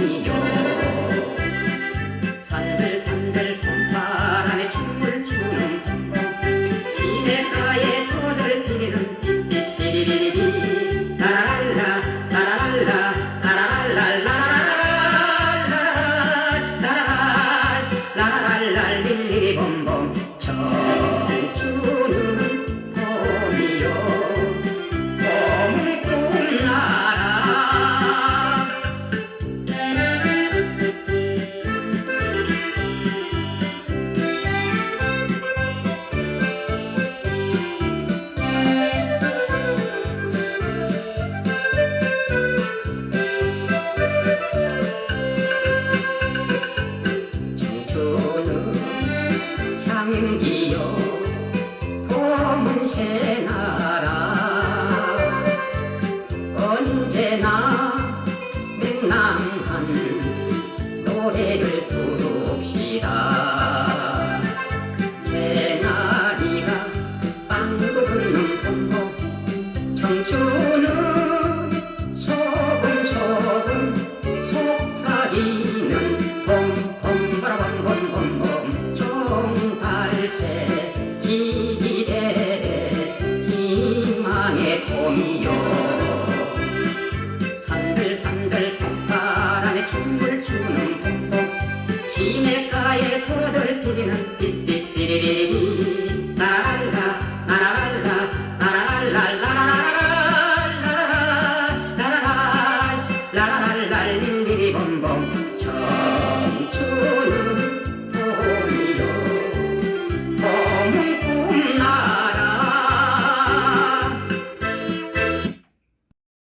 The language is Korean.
You. 향기요 봄은 새나 봄이요. 산들산들 봄바람에 춤을 추는 봄봄 시냇가에 터들 피리는 띠띠띠리리.